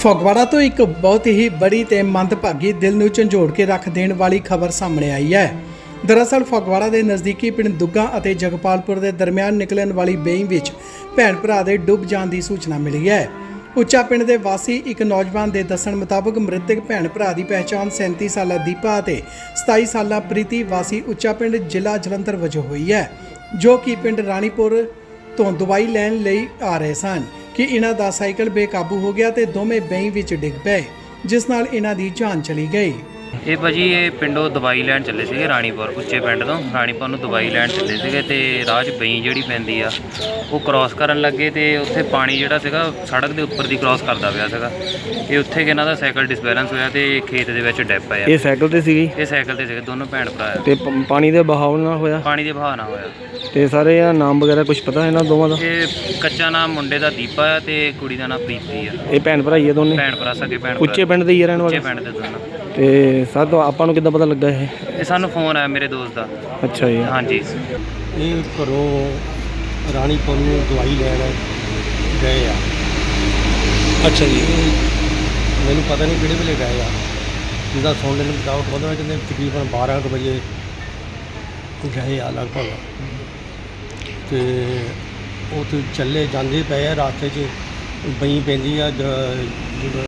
ਫਗਵਾੜਾ ਤੋਂ ਇੱਕ ਬਹੁਤ ਹੀ ਬੜੀ ਤੇ ਮੰਦਭਾਗੀ ਦਿਲ ਨੂੰ ਝੰਜੋੜ ਕੇ ਰੱਖ ਦੇਣ ਵਾਲੀ ਖਬਰ ਸਾਹਮਣੇ ਆਈ ਹੈ। ਦਰਅਸਲ ਫਗਵਾੜਾ ਦੇ ਨਜ਼ਦੀਕੀ ਪਿੰਡ ਦੁੱਗਾ ਅਤੇ ਜਗਪਾਲਪੁਰ ਦੇ ਦਰਮਿਆਨ ਨਿਕਲਣ ਵਾਲੀ ਬੇਈ ਵਿੱਚ ਭੈਣ ਭਰਾ ਦੇ ਡੁੱਬ ਜਾਣ ਦੀ ਸੂਚਨਾ ਮਿਲੀ ਹੈ। ਉੱਚਾ ਪਿੰਡ ਦੇ ਵਾਸੀ ਇੱਕ ਨੌਜਵਾਨ ਦੇ ਦੱਸਣ ਮੁਤਾਬਕ ਮ੍ਰਿਤਕ ਭੈਣ ਭਰਾ ਦੀ ਪਹਿਚਾਣ 37 ਸਾਲਾ ਦੀਪਾ ਅਤੇ 27 ਸਾਲਾ ਪ੍ਰੀਤੀ ਵਾਸੀ ਉੱਚਾ ਪਿੰਡ ਜ਼ਿਲ੍ਹਾ ਜਲੰਧਰ ਵਜੋਂ ਹੋਈ ਹੈ, ਜੋ ਕਿ ਪਿੰਡ ਰਾਣੀਪੁਰ ਤੋਂ ਦਵਾਈ ਲੈਣ ਲਈ ਆ ਰਹੇ ਸਨ। ਕਿ ਇਹਨਾਂ ਦਾ ਸਾਈਕਲ ਬੇਕਾਬੂ ਹੋ ਗਿਆ ਤੇ ਦੋਵੇਂ ਬੈਂ ਵਿੱਚ ਡਿੱਗ ਪਏ, ਜਿਸ ਨਾਲ ਇਹਨਾਂ ਦੀ ਜਾਨ ਚਲੀ ਗਈ। ਇਹ ਭਾਜੀ ਇਹ ਪਿੰਡੋਂ ਦਵਾਈ ਲੈਣ ਚੱਲੇ ਸੀਗੇ ਰਾਣੀਪੁਰ ਉੱਚੇ ਪਿੰਡ ਤੋਂ। ਰਾਣੀਪੁਰ ਨੂੰ ਦਵਾਈ ਲੈਣ ਚੱਲੇ ਸੀਗੇ ਤੇ ਰਾਹ 'ਚ ਬਈ ਜਿਹੜੀ ਪੈਂਦੀ ਆ ਉਹ ਕ੍ਰਾਸ ਕਰਨ ਲੱਗੇ ਤੇ ਉੱਥੇ ਪਾਣੀ ਜਿਹੜਾ ਸੀਗਾ ਸੜਕ ਦੇ ਉੱਪਰ ਦੀ ਕ੍ਰਾਸ ਕਰਦਾ ਪਿਆ ਸੀਗਾ। ਇਹ ਉੱਥੇ ਕਿ ਇਹਨਾਂ ਦਾ ਸਾਈਕਲ ਡਿਸਬੈਲੈਂਸ ਹੋਇਆ ਤੇ ਖੇਤ ਦੇ ਵਿੱਚ ਡਿੱਪ ਪਿਆ ਇਹ ਸਾਈਕਲ ਤੇ ਸੀਗੀ? ਇਹ ਸਾਈਕਲ ਤੇ ਸੀਗੇ ਦੋਨੋਂ ਭੈਣ ਭਰਾ। ਆ। ਤੇ ਪ- ਪਾਣੀ ਦੇ ਬਹਾਵ ਨਾਲ ਹੋਇਆ? ਪਾਣੀ ਦੇ ਵਹਾਅ ਨਾਲ ਹੋਇਆ। ਤੇ ਸਾਰੇ ਆ ਨਾਮ ਵਗੈਰਾ ਕੁਝ ਪਤਾ ਇਹਨਾਂ ਦੋਵਾਂ ਦਾ? ਇਹ ਕੱਚਾ ਨਾਮ ਮੁੰਡੇ ਦਾ ਦੀਪਾ ਆ ਤੇ ਕੁੜੀ ਦਾ ਨਾਮ ਪ੍ਰੀਤੀ ਆ। ਇਹ ਭੈਣ ਭਰਾ ਹੀ ਆ ਦੋਨੇ? ਭੈਣ ਭਰਾ ਸਕੇ ਭੈਣ ਭਰਾ। ਉੱਚੇ ਪਿੰਡ ਦੇ ਹੀ ਆ ਰਹਿਣ ਉੱਚੇ ਵਾਲੇ ਪਿੰਡ ਦੇ ਦੋਨੋਂ। ਤੇ ਸਰ ਤੋਂ ਆਪਾਂ ਨੂੰ ਕਿੱਦਾਂ ਪਤਾ ਲੱਗਾ ਇਹ? ਇਹ ਸਾਨੂੰ ਫੋਨ ਆਇਆ ਮੇਰੇ ਦੋਸਤ ਦਾ। ਅੱਛਾ ਜੀ। ਹਾਂਜੀ। ਇਹ ਘਰੋਂ ਰਾਣੀਪੁਰ ਨੂੰ ਦਵਾਈ ਲੈਣ ਗਏ ਆ। ਅੱਛਾ ਜੀ। ਇਹ ਮੈਨੂੰ ਪਤਾ ਨਹੀਂ ਕਿਹੜੇ ਵੇਲੇ ਗਏ ਆ। ਜਿਹਦਾ ਸੁਣਨ ਨੂੰ ਮੁਤਾਬਕ ਪਤਾ ਕਹਿੰਦੇ ਤਕਰੀਬਨ 12 ਕੁ ਵਜੇ ਗਏ ਆ ਲਗਭਗ। ਤੇ ਉੱਥੇ ਚੱਲੇ ਜਾਂਦੇ ਪਏ ਆ ਰਾਸਤੇ 'ਚ ਬਈ ਪੈਂਦੀ ਆ ਜਿਹੜਾ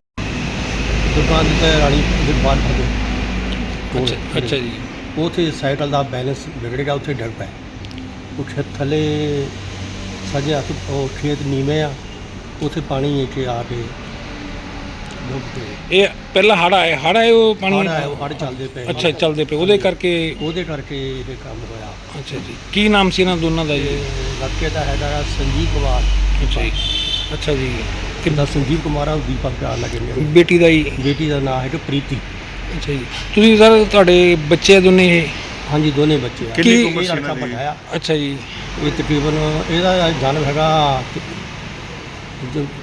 ਦੁਕਾਨ ਤੇ ਰਾਣੀ ਦੇ ਬਾਹਰ ਖੜੇ ਅੱਛਾ ਅੱਛਾ ਜੀ। ਉੱਥੇ ਸਾਈਕਲ ਦਾ ਬੈਲੈਂਸ ਵਿਗੜ ਗਿਆ ਉੱਥੇ ਡਿੱਗ ਪਿਆ। ਉੱਥੇ ਥੱਲੇ ਸਜੇ ਹੱਥ ਉਹ ਖੇਤ ਨੀਵੇਂ ਆ ਉੱਥੇ ਪਾਣੀ ਇੱਥੇ ਆ ਕੇ ਡੁੱਬ ਗਏ ਇਹ ਪਹਿਲਾਂ ਹੜ ਆਇਆ ਹੜ ਆਏ ਉਹ ਪਾਣੀ? ਹੜ ਆਇਆ ਹੜ ਚੱਲਦੇ ਪਏ। ਅੱਛਾ ਚੱਲਦੇ ਪਏ। ਉਹਦੇ ਕਰਕੇ ਉਹਦੇ ਕਰਕੇ ਇਹ ਕੰਮ ਹੋਇਆ। ਅੱਛਾ ਜੀ। ਕੀ ਨਾਮ ਸੀ ਇਹਨਾਂ ਦੋਨਾਂ ਦਾ ਜੀ? ਤੇ ਦਾ ਹੈਗਾ ਸੰਜੀਵ ਕੁਮਾਰ। ਅੱਛਾ ਜੀ। ਅੱਛਾ ਜੀ। ਕਿੰਦਾ ਸੰਜੀਵ ਕੁਮਾਰ ਆ ਉਹ ਦੀਪਕ ਪਿਆਰ ਲੱਗੇ ਨੇ ਬੇਟੀ ਦਾ ਜੀ ਬੇਟੀ ਦਾ ਨਾਮ ਹੈਗਾ ਪ੍ਰੀਤੀ। ਅੱਛਾ ਜੀ। ਤੁਸੀਂ ਸਰ ਤੁਹਾਡੇ ਬੱਚੇ ਆ ਦੋਨੇ ਇਹ? ਹਾਂਜੀ ਦੋਨੇ ਬੱਚੇ ਆ। ਕਿੰਨੀ ਕੁ ਉਮਰ ਸੀ ਲੜਕਾ ਵੱਡਾ ਆ। ਅੱਛਾ ਜੀ। ਇਹ ਤਕਰੀਬਨ ਇਹਦਾ ਜਨਮ ਹੈਗਾ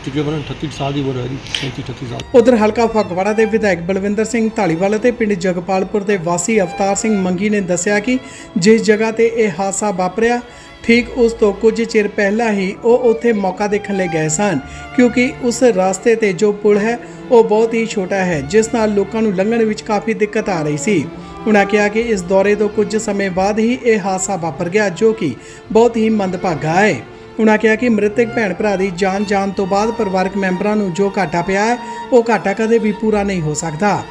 ਤਕਰੀਬਨ 38 ਸਾਲ ਦੀ ਉਮਰ ਹੈ ਇਹਦੀ 37 38 ਸਾਲ। ਉਧਰ ਹਲਕਾ ਫਗਵਾੜਾ ਦੇ ਵਿਧਾਇਕ ਬਲਵਿੰਦਰ ਸਿੰਘ ਢਾਲੀਵਾਲ ਅਤੇ ਪਿੰਡ ਜਗਪਾਲਪੁਰ ਦੇ ਵਾਸੀ ਅਵਤਾਰ ਸਿੰਘ ਮੰਗੀ ਨੇ ਦੱਸਿਆ ਕਿ ਜਿਸ ਜਗ੍ਹਾ ਤੇ ਇਹ ਹਾਦਸਾ ਵਾਪਰਿਆ ਠੀਕ ਉਸ ਤੋਂ ਕੁਝ ਚਿਰ ਪਹਿਲਾਂ ਹੀ ਉਹ ਉੱਥੇ ਮੌਕਾ ਦੇਖਣ ਲਈ ਗਏ ਸਨ, ਕਿਉਂਕਿ ਉਸ ਰਸਤੇ ਤੇ ਜੋ ਪੁਲ ਹੈ, ਉਹ ਬਹੁਤ ਹੀ ਛੋਟਾ ਹੈ, ਜਿਸ ਨਾਲ ਲੋਕਾਂ ਨੂੰ ਲੰਘਣ ਵਿੱਚ ਕਾਫੀ ਦਿੱਕਤ ਆ ਰਹੀ ਸੀ। ਉਹਨਾਂ ਕਿਹਾ ਕਿ ਇਸ ਦੌਰੇ ਤੋਂ ਕੁਝ ਸਮੇਂ ਬਾਅਦ ਹੀ ਇਹ ਹਾਦਸਾ ਵਾਪਰ ਗਿਆ, ਜੋ ਕਿ ਬਹੁਤ ਹੀ ਮੰਦਭਾਗਾ ਹੈ। ਉਹਨਾਂ ਕਿਹਾ ਕਿ ਮ੍ਰਿਤਕ ਭੈਣ ਭਰਾ ਦੀ ਜਾਨ ਜਾਣ ਤੋਂ ਬਾਅਦ ਪਰਿਵਾਰਕ ਮੈਂਬਰਾਂ ਨੂੰ ਜੋ ਘਾਟਾ ਪਿਆ ਹੈ, ਉਹ ਘਾਟਾ ਕਦੇ ਵੀ ਪੂਰਾ ਨਹੀਂ ਹੋ ਸਕਦਾ।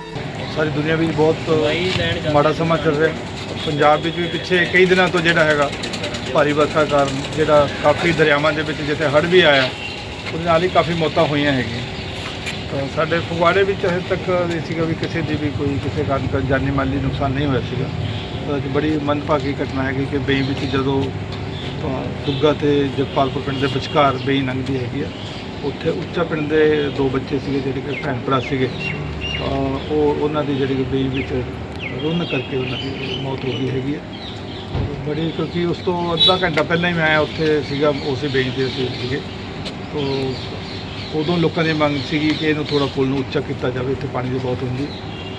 ਸਾਰੀ ਦੁਨੀਆ ਵਿੱਚ ਬਹੁਤ ਮਾੜਾ ਸਮਾਂ ਚੱਲ ਰਿਹਾ। ਪੰਜਾਬ ਵਿੱਚ ਵੀ ਪਿੱਛੇ ਕਈ ਦਿਨਾਂ ਤੋਂ ਜਿਹੜਾ ਹੈਗਾ ਭਾਰੀ ਵਰਖਾ ਕਾਰਨ ਜਿਹੜਾ ਕਾਫੀ ਦਰਿਆਵਾਂ ਦੇ ਵਿੱਚ ਜਿੱਥੇ ਹੜ੍ਹ ਵੀ ਆਇਆ, ਉਹਦੇ ਨਾਲ ਹੀ ਕਾਫੀ ਮੌਤਾਂ ਹੋਈਆਂ ਹੈਗੀਆਂ। ਤਾਂ ਸਾਡੇ ਫਗਵਾੜੇ ਵਿੱਚ ਹਜੇ ਤੱਕ ਇਹ ਸੀਗਾ ਵੀ ਕਿਸੇ ਦੀ ਵੀ ਕੋਈ ਕਿਸੇ ਕਾਰਨ ਕੋਈ ਜਾਨੀ ਮਾਲੀ ਨੁਕਸਾਨ ਨਹੀਂ ਹੋਇਆ ਸੀਗਾ। ਤਾਂ ਅੱਜ ਬੜੀ ਮੰਦਭਾਗੀ ਘਟਨਾ ਹੈਗੀ ਕਿ ਬਈ ਵਿੱਚ ਜਦੋਂ ਦੁੱਗਾ ਤੇ ਜਗਪਾਲਪੁਰ ਪਿੰਡ ਦੇ ਵਿਚਕਾਰ ਬਈ ਲੰਘਦੀ ਹੈਗੀ ਆ, ਉੱਥੇ ਉੱਚਾ ਪਿੰਡ ਦੇ ਦੋ ਬੱਚੇ ਸੀਗੇ ਜਿਹੜੇ ਕਿ ਭੈਣ ਭਰਾ ਸੀਗੇ। ਉਹ, ਉਹਨਾਂ ਦੀ ਜਿਹੜੀ ਕਿ ਬਈ ਵਿੱਚ ਰੁੰਨ ਕਰਕੇ ਉਹਨਾਂ ਦੀ ਮੌਤ ਹੋ ਗਈ ਹੈਗੀ ਆ। ਬੜੀ, ਕਿਉਂਕਿ ਉਸ ਤੋਂ ਅੱਧਾ ਘੰਟਾ ਪਹਿਲਾਂ ਹੀ ਮੈਂ ਉੱਥੇ ਸੀਗਾ, ਉਸੇ ਬਈ ਤੇ ਅਸੀਂ ਸੀਗੇ। ਤੋਂ ਉਦੋਂ ਲੋਕਾਂ ਦੀ ਮੰਗ ਸੀਗੀ ਕਿ ਇਹਨੂੰ ਥੋੜਾ ਪੁਲ ਨੂੰ ਉੱਚਾ ਕੀਤਾ ਜਾਵੇ, ਇੱਥੇ ਪਾਣੀ ਦੀ ਬਹੁਤ ਹੁੰਦੀ।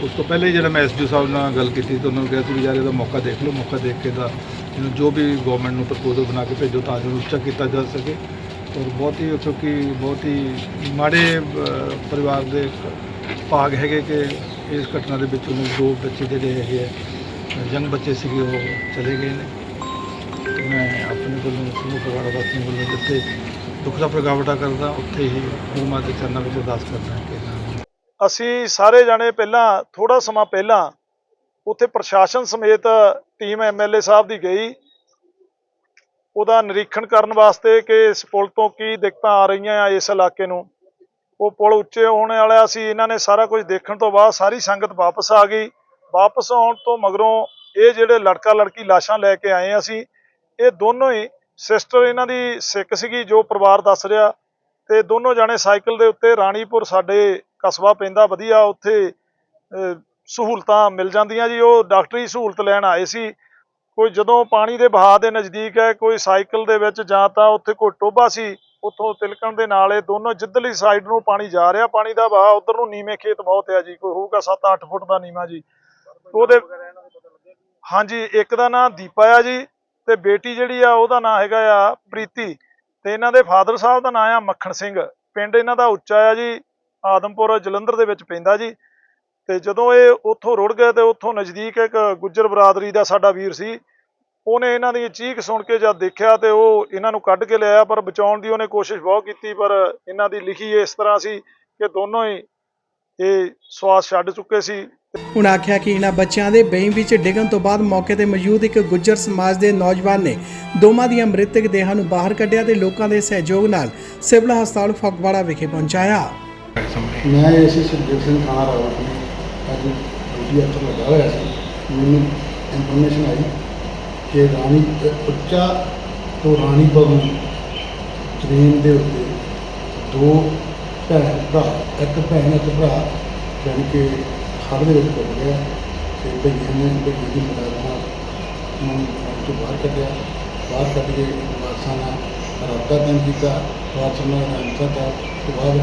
ਉਸ ਤੋਂ ਪਹਿਲੇ ਜਿਹੜਾ ਮੈਂ ਐਸਡੀਓ ਸਾਹਿਬ ਨਾਲ ਗੱਲ ਕੀਤੀ ਤਾਂ ਉਹਨਾਂ ਨੂੰ ਕਿਹਾ ਸੀ ਵੀ ਯਾਰ ਇਹਦਾ ਮੌਕਾ ਦੇਖ ਲਓ, ਮੌਕਾ ਦੇਖ ਕੇ ਦਾ ਇਹਨੂੰ ਜੋ ਵੀ ਗਵਰਨਮੈਂਟ ਨੂੰ ਪ੍ਰਪੋਜ਼ਲ ਬਣਾ ਕੇ ਭੇਜੋ ਤਾਂ ਜੋ ਉੱਚਾ ਕੀਤਾ ਜਾ ਸਕੇ। ਔਰ ਬਹੁਤ ਹੀ ਕਿਉਂਕਿ ਬਹੁਤ ਹੀ ਮਾੜੇ ਪਰਿਵਾਰ ਦੇ ਭਾਗ ਹੈਗੇ ਕਿ ਇਸ ਘਟਨਾ ਦੇ ਵਿੱਚ ਉਹਨੂੰ ਦੋ ਬੱਚੇ ਜਿਹੜੇ ਹੈਗੇ ਆ ਜੰਗ ਬੱਚੇ ਸੀਗੇ, ਉਹ ਚਲੇ ਗਏ ਨੇ। ਤੇ ਮੈਂ ਆਪਣੇ ਵੱਲੋਂ ਸਮੂਹ ਪਰਿਵਾਰ ਵਾਸੀਆਂ ਵੱਲੋਂ ਜਿੱਥੇ ਦੁੱਖ ਦਾ ਪ੍ਰਗਟਾਵਾ ਕਰਦਾ, ਉੱਥੇ ਹੀ ਗੁਰੂ ਦੇ ਚਰਨਾਂ ਵਿੱਚ ਅਰਦਾਸ ਕਰਦਾ ਕਿ ਅਸੀਂ ਸਾਰੇ ਜਾਣੇ ਪਹਿਲਾਂ ਥੋੜਾ ਸਮਾਂ ਪਹਿਲਾਂ, ਉੱਥੇ ਪ੍ਰਸ਼ਾਸਨ ਸਮੇਤ ਟੀਮ ਐਮਐਲਏ ਸਾਹਿਬ ਦੀ ਗਈ। ਉਹਦਾ ਨਿਰੀਖਣ ਕਰਨ ਵਾਸਤੇ ਕਿ ਇਸ ਪੁਲ ਤੋਂ ਕੀ ਦਿੱਕਤਾਂ ਆ ਰਹੀਆਂ ਆ ਇਸ ਇਲਾਕੇ ਨੂੰ। ਉਹ ਪੁਲ ਉੱਚੇ ਹੋਣ ਵਾਲਾ ਸੀ, ਇਹਨਾਂ ਨੇ ਸਾਰਾ ਕੁਝ ਦੇਖਣ ਤੋਂ ਬਾਅਦ ਸਾਰੀ ਸੰਗਤ ਵਾਪਸ ਆ ਗਈ। ਵਾਪਸ ਆਉਣ ਤੋਂ ਮਗਰੋਂ ਇਹ ਜਿਹੜੇ ਲੜਕਾ ਲੜਕੀ ਲਾਸ਼ਾਂ ਲੈ ਕੇ ਆਏ ਆ ਅਸੀਂ, ਇਹ ਦੋਨੋਂ ਹੀ ਸਿਸਟਰ ਇਹਨਾਂ ਦੀ ਸਿੱਖ ਸੀਗੀ ਜੋ ਪਰਿਵਾਰ ਦੱਸ ਰਿਹਾ ਤੇ ਦੋਨੋਂ ਜਾਣੇ ਸਾਈਕਲ ਦੇ ਉੱਤੇ ਰਾਣੀਪੁਰ ਸਾਡੇ ਕਸਬਾ ਪੈਂਦਾ ਵਧੀਆ ਉੱਥੇ ਸਹੂਲਤਾਂ ਮਿਲ ਜਾਂਦੀਆਂ ਜੀ। ਉਹ ਡਾਕਟਰੀ ਸਹੂਲਤ ਲੈਣ ਆਏ ਸੀ। ਕੋਈ ਜਦੋਂ ਪਾਣੀ ਦੇ ਬਹਾਅ ਦੇ ਨਜ਼ਦੀਕ ਹੈ, ਕੋਈ ਸਾਈਕਲ ਦੇ ਵਿੱਚ ਜਾਂ ਤਾਂ ਉੱਥੇ ਕੋਈ ਟੋਬਾ ਸੀ, ਉੱਥੋਂ ਤਿਲਕਣ ਦੇ ਨਾਲ ਇਹ ਦੋਨੋਂ ਜਿੱਧਰਲੀ ਸਾਈਡ ਨੂੰ ਪਾਣੀ ਜਾ ਰਿਹਾ, ਪਾਣੀ ਦਾ ਬਹਾਅ ਉਧਰ ਨੂੰ ਨੀਵੇਂ ਖੇਤ ਬਹੁਤ ਹੈ ਜੀ। ਕੋਈ ਹੋਊਗਾ 7-8 ਫੁੱਟ ਦਾ ਨੀਵਾਂ ਜੀ। ਉਹਦੇ ਹਾਂਜੀ ਇੱਕ ਦਾ ਨਾਂ ਦੀਪਾ ਆ ਜੀ ਤੇ ਬੇਟੀ ਜਿਹੜੀ ਆ ਉਹਦਾ ਨਾਂ ਹੈਗਾ ਆ ਪ੍ਰੀਤੀ ਤੇ ਇਹਨਾਂ ਦੇ ਫਾਦਰ ਸਾਹਿਬ ਦਾ ਨਾਂ ਆ ਮੱਖਣ ਸਿੰਘ। ਪਿੰਡ ਇਹਨਾਂ ਦਾ ਉੱਚਾ ਆ ਜੀ ਆਦਮਪੁਰ ਜਲੰਧਰ ਦੇ ਵਿੱਚ ਪੈਂਦਾ ਜੀ ਤੇ ਜਦੋਂ ਇਹ ਉੱਥੋਂ ਰੁੜ ਗਏ ਤੇ ਉੱਥੋਂ ਨਜ਼ਦੀਕ ਇੱਕ ਗੁੱਜਰ ਬਰਾਦਰੀ ਦਾ ਸਾਡਾ ਵੀਰ ਸੀ ਉਹਨੇ ਇਹਨਾਂ ਦੀ ਚੀਖ ਸੁਣ ਕੇ ਜਦ ਦੇਖਿਆ ਤੇ ਉਹ ਇਹਨਾਂ ਨੂੰ ਕੱਢ ਕੇ ਲਿਆਇਆ ਪਰ ਬਚਾਉਣ ਦੀ ਉਹਨੇ ਕੋਸ਼ਿਸ਼ ਬਹੁਤ ਕੀਤੀ ਪਰ ਇਹਨਾਂ ਦੀ ਲਿਖੀ ਇਸ ਤਰ੍ਹਾਂ ਸੀ ਕਿ ਦੋਨੋਂ ਹੀ ਇਹ ਸਵਾਸ ਛੱਡ ਚੁੱਕੇ ਸੀ। ਉਹਨਾਂ ਆਖਿਆ ਕਿ ਇਹਨਾਂ ਬੱਚਿਆਂ ਦੇ ਬੇਈ ਵਿੱਚ ਡਿੱਗਣ ਤੋਂ ਬਾਅਦ ਮੌਕੇ ਤੇ ਮੌਜੂਦ ਇੱਕ ਗੁੱਜਰ ਸਮਾਜ ਦੇ ਨੌਜਵਾਨ ਨੇ ਦੋਵਾਂ ਦੀਆਂ ਮ੍ਰਿਤਕ ਦੇਹਾਂ ਨੂੰ ਬਾਹਰ ਕੱਢਿਆ ਤੇ ਲੋਕਾਂ ਦੇ ਸਹਿਯੋਗ ਨਾਲ ਸਿਵਲ ਹਸਪਤਾਲ ਫਗਵਾੜਾ ਵਿਖੇ ਪਹੁੰਚਾਇਆ। ਮੈਂ ਇਸੇ ਸੁਖਦੇਵ ਸਿੰਘ ਥਾਣਾ ਰਾਵਤ ਨੇ ਅੱਜ ਡਿਊਟੀ ਅਫਸਰ ਲੱਗਾ ਹੋਇਆ ਸੀ। ਮੈਨੂੰ ਇਨਫੋਰਮੇਸ਼ਨ ਆਈ ਕਿ ਰਾਣੀ ਉੱਚਾ ਤੋਂ ਰਾਣੀ ਨੂੰ ਟ੍ਰੇਨ ਦੇ ਉੱਤੇ ਦੋ ਭੈਣ ਭਰਾ, ਇੱਕ ਭੈਣ, ਇੱਕ ਭਰਾ, ਜਾਣੀ ਹੜ੍ਹ ਦੇ ਵਿੱਚ ਡੁੱਬ ਗਿਆ। ਤੇ ਭਈਏ ਨੇ ਭਈਏ ਦੀ ਮਦਦ ਨਾਲ ਉਹਨੂੰ ਪਾਣੀ ਤੋਂ ਬਾਹਰ ਕੱਢਿਆ। ਬਾਹਰ ਕੱਢ ਕੇ ਵਾਰਸਾਂ ਨਾਲ ਰਾਬਤਾ ਕਾਇਮ ਕੀਤਾ। ਵਾਰਸਾਂ ਨਾਲ ਰਾਬਤਾ ਦਾ ਤੋਂ ਬਾਅਦ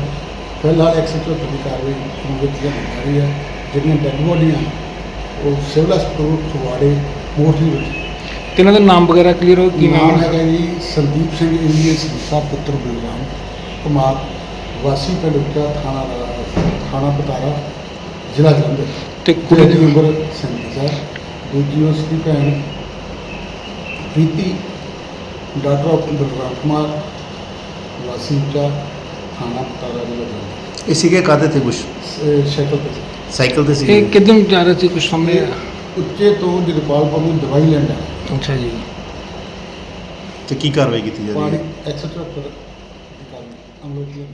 ਫਿਲਹਾਲ 174 ਦੀ ਕਾਰਵਾਈ ਹੁਣ ਵਿੱਚ ਜਾ ਰਹੀ ਹੈ। ਜਿਹੜੀਆਂ ਡੈਡ ਬੋਡੀਆਂ ਉਹ ਸਿਵਲ ਹਸਪਤਾਲ ਫਗਵਾੜੇ ਮੋਰਚੀ ਵਿੱਚ। ਤੇ ਇਹਨਾਂ ਦਾ ਨਾਮ ਵਗੈਰਾ ਕਲੀਅਰ ਹੋ ਕੀ ਨਾਮ ਹੈਗਾ ਜੀ ਸੰਦੀਪ ਸਿੰਘ ਇੰਡੀਅਨ ਸੰਸਾ ਪੁੱਤਰ ਬਲਰਾਮ ਕੁਮਾਰ। ਵਾਸੀ ਪਿੰਡ ਉੱਚਾ ਥਾਣਾ ਦਾ ਥਾਣਾ ਪਤਾਰਾ ਜ਼ਿਲ੍ਹਾ ਜਲੰਧਰ ਤੇ ਕੁੜੀ ਦੀ ਉਮਰ ਸਿੰਘ ਸਰ ਦੂਜੀ ਉਸ ਦੀ ਭੈਣ ਪ੍ਰੀਤੀ ਡਾਕਟਰ ਆਫ ਬਲਰਾਮ ਕੁਮਾਰ ਵਾਸੀਚਾ ਥਾਣਾ ਪਤਾਰਾ ਦੇ ਵਿੱਚ ਇਹ ਸੀਗੇ ਕਾਹਦੇ ਤੇ ਕੁਛ? ਸ਼ੈਕਲ ਤੇ। ਸੀ। ਸਾਈਕਲ ਤੇ ਸੀ ਇਹ ਕਿੱਦਾਂ ਜਾ ਰਹੇ ਸੀ ਕੁਝ ਸਾਹਮਣੇ? ਤੇ ਉੱਚੇ ਤੋਂ ਜਗਪਾਲਪੁਰ ਨੂੰ ਦਵਾਈ ਲੈਣ ਦਾ ਅੱਛਾ ਜੀ। ਤੇ ਕੀ ਕਾਰਵਾਈ ਕੀਤੀ ਜਾ ਰਹੀ ਪਾਣੀ ਹੈ 174 ਦੀ ਕਾਰਨ ਅਮਲੋਕੀ